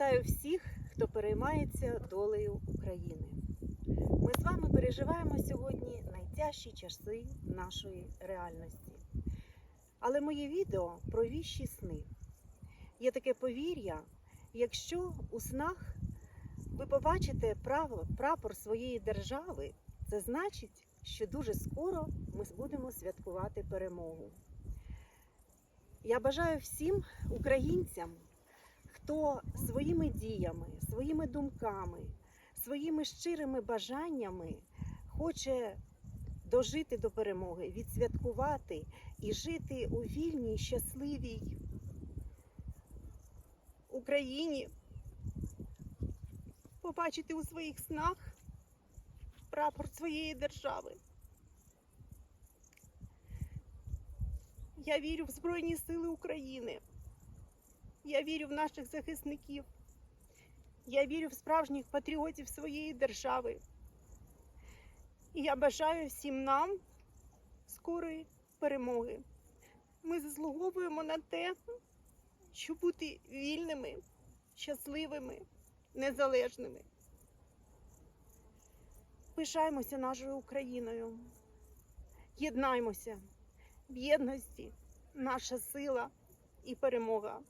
Вітаю всіх, хто переймається долею України. Ми з вами переживаємо сьогодні найтяжчі часи нашої реальності. Але моє відео про віщі сни. Є таке повір'я, якщо у снах ви побачите прапор своєї держави, це значить, що дуже скоро ми будемо святкувати перемогу. Я бажаю всім українцям, хто своїми діями, своїми думками, своїми щирими бажаннями хоче дожити до перемоги, відсвяткувати і жити у вільній, щасливій Україні, побачити у своїх снах прапор своєї держави. Я вірю в Збройні Сили України. Я вірю в наших захисників. Я вірю в справжніх патріотів своєї держави. І я бажаю всім нам скорої перемоги. Ми заслуговуємо на те, щоб бути вільними, щасливими, незалежними. Пишаємося нашою Україною. Єднаймося в єдності наша сила і перемога.